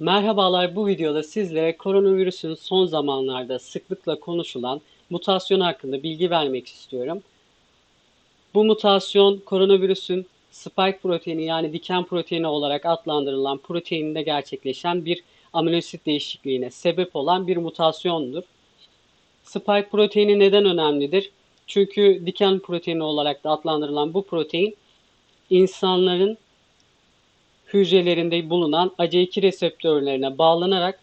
Merhabalar bu videoda sizlere koronavirüsün son zamanlarda sıklıkla konuşulan mutasyon hakkında bilgi vermek istiyorum. Bu mutasyon koronavirüsün spike proteini yani diken proteini olarak adlandırılan proteininde gerçekleşen bir aminosit değişikliğine sebep olan bir mutasyondur. Spike proteini neden önemlidir? Çünkü diken proteini olarak da adlandırılan bu protein insanların hücrelerinde bulunan AC2 reseptörlerine bağlanarak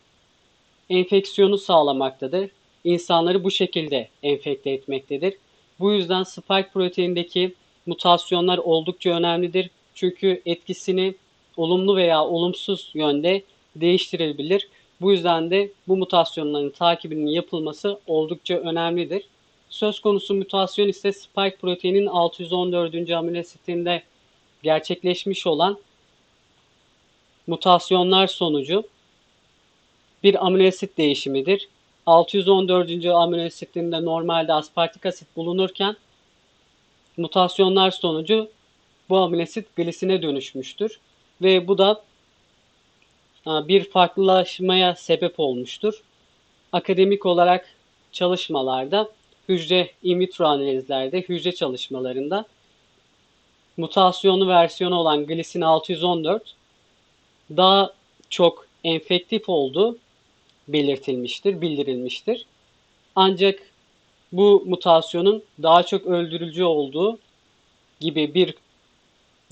enfeksiyonu sağlamaktadır. İnsanları bu şekilde enfekte etmektedir. Bu yüzden spike proteindeki mutasyonlar oldukça önemlidir. Çünkü etkisini olumlu veya olumsuz yönde değiştirebilir. Bu yüzden de bu mutasyonların takibinin yapılması oldukça önemlidir. Söz konusu mutasyon ise spike proteinin 614. amino gerçekleşmiş olan mutasyonlar sonucu bir amino asit değişimidir. 614. amino asitinde normalde aspartik asit bulunurken mutasyonlar sonucu bu amino asit glisine dönüşmüştür ve bu da bir farklılaşmaya sebep olmuştur. Akademik olarak çalışmalarda hücre in vitro analizlerde, hücre çalışmalarında mutasyonlu versiyonu olan glisin 614 daha çok enfektif olduğu belirtilmiştir, bildirilmiştir. Ancak bu mutasyonun daha çok öldürücü olduğu gibi bir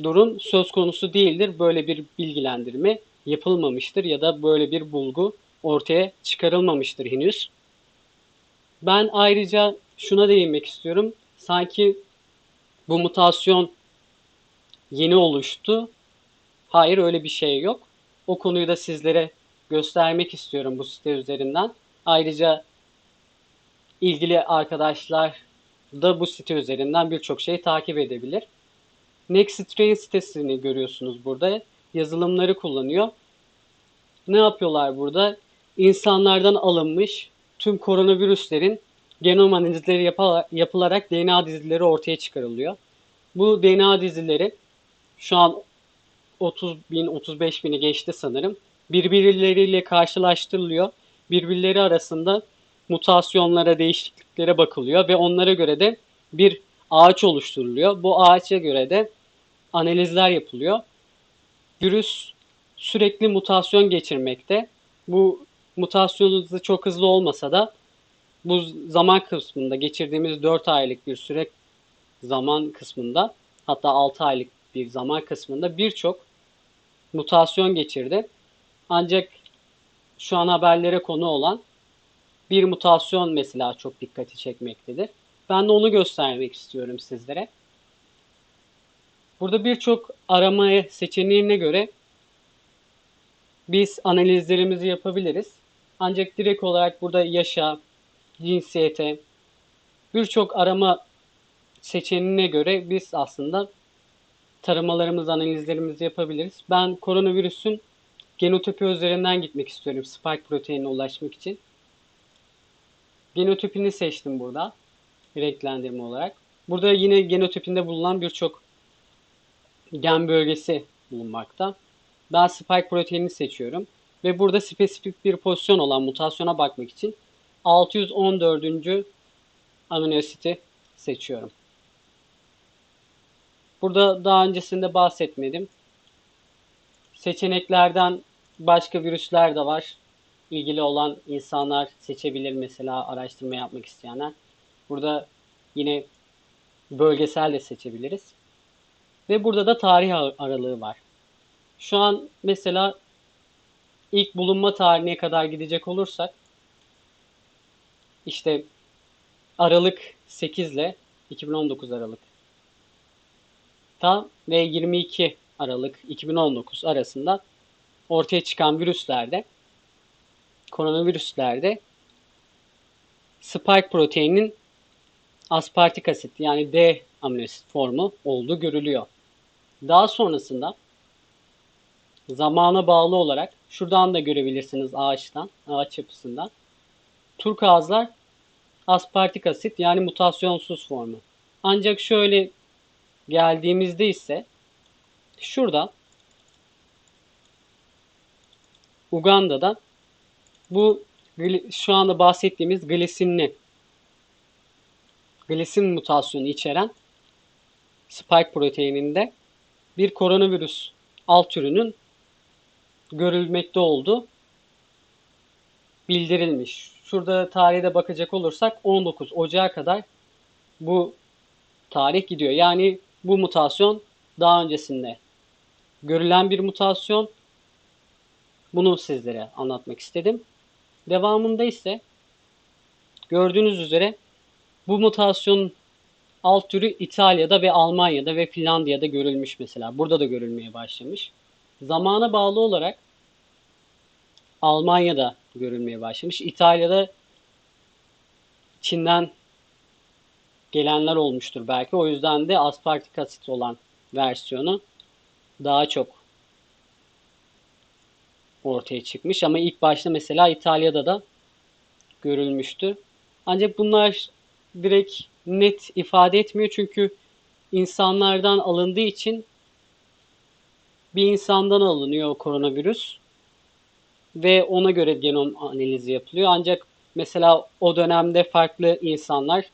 durum söz konusu değildir. Böyle bir bilgilendirme yapılmamıştır ya da böyle bir bulgu ortaya çıkarılmamıştır henüz. Ben ayrıca şuna değinmek istiyorum. Sanki bu mutasyon yeni oluştu. Hayır öyle bir şey yok. O konuyu da sizlere göstermek istiyorum bu site üzerinden. Ayrıca ilgili arkadaşlar da bu site üzerinden birçok şey takip edebilir. Nexttrain sitesini görüyorsunuz burada. Yazılımları kullanıyor. Ne yapıyorlar burada? İnsanlardan alınmış tüm koronavirüslerin genom analizleri yapılarak DNA dizileri ortaya çıkarılıyor. Bu DNA dizileri şu an 30 bin, 35 bini geçti sanırım. Birbirleriyle karşılaştırılıyor. Birbirleri arasında mutasyonlara, değişikliklere bakılıyor ve onlara göre de bir ağaç oluşturuluyor. Bu ağaça göre de analizler yapılıyor. Virüs sürekli mutasyon geçirmekte. Bu mutasyon hızı çok hızlı olmasa da bu zaman kısmında geçirdiğimiz 4 aylık bir süre zaman kısmında hatta 6 aylık bir zaman kısmında birçok mutasyon geçirdi. Ancak şu an haberlere konu olan bir mutasyon mesela çok dikkati çekmektedir. Ben de onu göstermek istiyorum sizlere. Burada birçok arama seçeneğine göre biz analizlerimizi yapabiliriz. Ancak direkt olarak burada yaşa, cinsiyete, birçok arama seçeneğine göre biz aslında taramalarımız, analizlerimizi yapabiliriz. Ben koronavirüsün genotipi üzerinden gitmek istiyorum spike proteinine ulaşmak için. Genotipini seçtim burada. Renklendirme olarak. Burada yine genotipinde bulunan birçok gen bölgesi bulunmakta. Ben spike proteinini seçiyorum. Ve burada spesifik bir pozisyon olan mutasyona bakmak için 614. amino asiti seçiyorum. Burada daha öncesinde bahsetmedim. Seçeneklerden başka virüsler de var. İlgili olan insanlar seçebilir mesela araştırma yapmak isteyenler. Burada yine bölgesel de seçebiliriz. Ve burada da tarih aralığı var. Şu an mesela ilk bulunma tarihine kadar gidecek olursak işte Aralık 8 ile 2019 Aralık ta ve 22 Aralık 2019 arasında ortaya çıkan virüslerde koronavirüslerde spike proteinin aspartik asit yani D amino asit formu olduğu görülüyor. Daha sonrasında zamana bağlı olarak şuradan da görebilirsiniz ağaçtan, ağaç yapısından. Turkuazlar aspartik asit yani mutasyonsuz formu. Ancak şöyle geldiğimizde ise şurada Uganda'da bu şu anda bahsettiğimiz glisinli glisin mutasyonu içeren spike proteininde bir koronavirüs alt türünün görülmekte olduğu bildirilmiş. Şurada tarihe bakacak olursak 19 Ocağı kadar bu tarih gidiyor. Yani bu mutasyon daha öncesinde görülen bir mutasyon. Bunu sizlere anlatmak istedim. Devamında ise gördüğünüz üzere bu mutasyon alt türü İtalya'da ve Almanya'da ve Finlandiya'da görülmüş mesela. Burada da görülmeye başlamış. Zamana bağlı olarak Almanya'da görülmeye başlamış. İtalya'da Çin'den gelenler olmuştur belki. O yüzden de aspartik asit olan versiyonu daha çok ortaya çıkmış. Ama ilk başta mesela İtalya'da da görülmüştü. Ancak bunlar direkt net ifade etmiyor çünkü insanlardan alındığı için bir insandan alınıyor koronavirüs ve ona göre genom analizi yapılıyor. Ancak mesela o dönemde farklı insanlar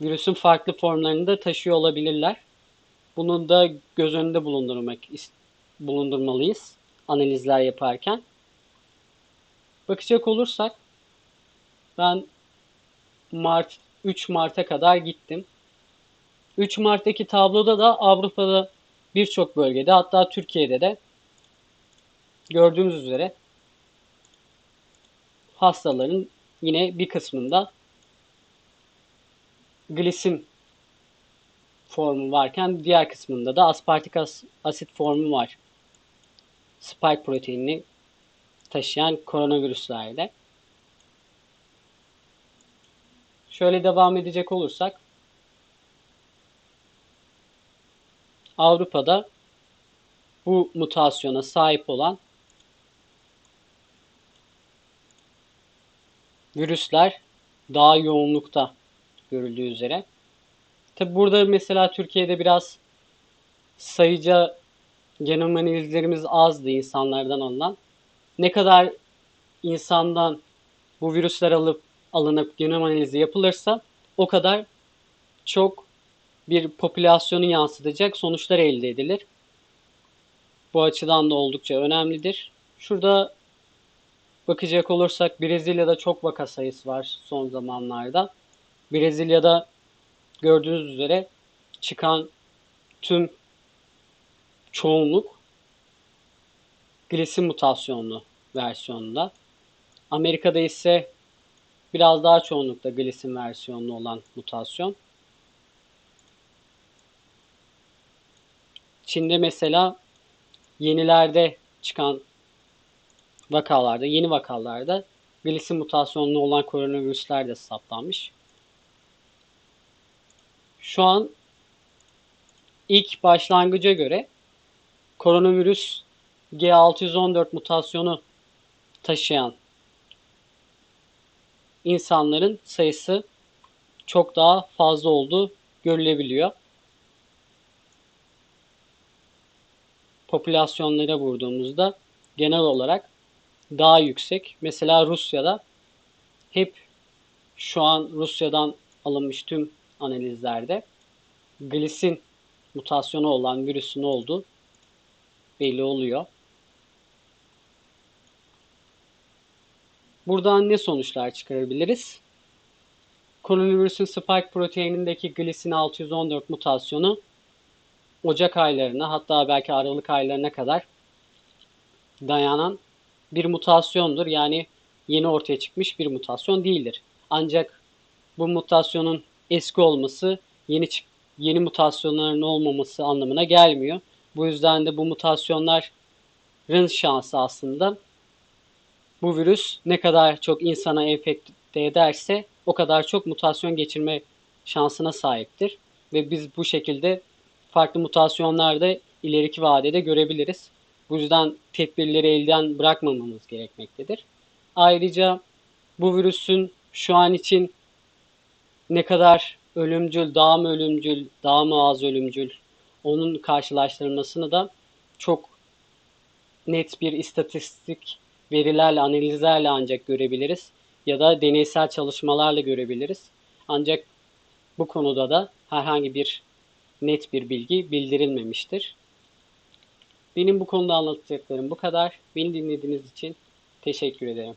virüsün farklı formlarını da taşıyor olabilirler. Bunu da göz önünde bulundurmak bulundurmalıyız analizler yaparken. Bakacak olursak ben Mart 3 Mart'a kadar gittim. 3 Mart'taki tabloda da Avrupa'da birçok bölgede hatta Türkiye'de de gördüğümüz üzere hastaların yine bir kısmında glisim formu varken diğer kısmında da aspartik asit formu var. Spike proteinini taşıyan koronavirüslerde. Şöyle devam edecek olursak Avrupa'da bu mutasyona sahip olan virüsler daha yoğunlukta görüldüğü üzere. Tabi burada mesela Türkiye'de biraz sayıca genom analizlerimiz azdı insanlardan alınan. Ne kadar insandan bu virüsler alıp alınıp genom analizi yapılırsa o kadar çok bir popülasyonu yansıtacak sonuçlar elde edilir. Bu açıdan da oldukça önemlidir. Şurada bakacak olursak Brezilya'da çok vaka sayısı var son zamanlarda. Brezilya'da gördüğünüz üzere çıkan tüm çoğunluk glisin mutasyonlu versiyonunda. Amerika'da ise biraz daha çoğunlukta glisin versiyonlu olan mutasyon. Çin'de mesela yenilerde çıkan vakalarda, yeni vakalarda glisin mutasyonlu olan koronavirüsler de saptanmış. Şu an ilk başlangıca göre koronavirüs G614 mutasyonu taşıyan insanların sayısı çok daha fazla olduğu görülebiliyor. Popülasyonlara vurduğumuzda genel olarak daha yüksek. Mesela Rusya'da hep şu an Rusya'dan alınmış tüm analizlerde glisin mutasyonu olan virüsün olduğu belli oluyor. Buradan ne sonuçlar çıkarabiliriz? Koronavirüsün spike proteinindeki glisin 614 mutasyonu Ocak aylarına hatta belki Aralık aylarına kadar dayanan bir mutasyondur. Yani yeni ortaya çıkmış bir mutasyon değildir. Ancak bu mutasyonun eski olması yeni yeni mutasyonların olmaması anlamına gelmiyor. Bu yüzden de bu mutasyonların şansı aslında bu virüs ne kadar çok insana enfekte ederse o kadar çok mutasyon geçirme şansına sahiptir. Ve biz bu şekilde farklı mutasyonlarda ileriki vadede görebiliriz. Bu yüzden tedbirleri elden bırakmamamız gerekmektedir. Ayrıca bu virüsün şu an için ne kadar ölümcül, daha mı ölümcül, daha mı az ölümcül onun karşılaştırılmasını da çok net bir istatistik verilerle, analizlerle ancak görebiliriz ya da deneysel çalışmalarla görebiliriz. Ancak bu konuda da herhangi bir net bir bilgi bildirilmemiştir. Benim bu konuda anlatacaklarım bu kadar. Beni dinlediğiniz için teşekkür ederim.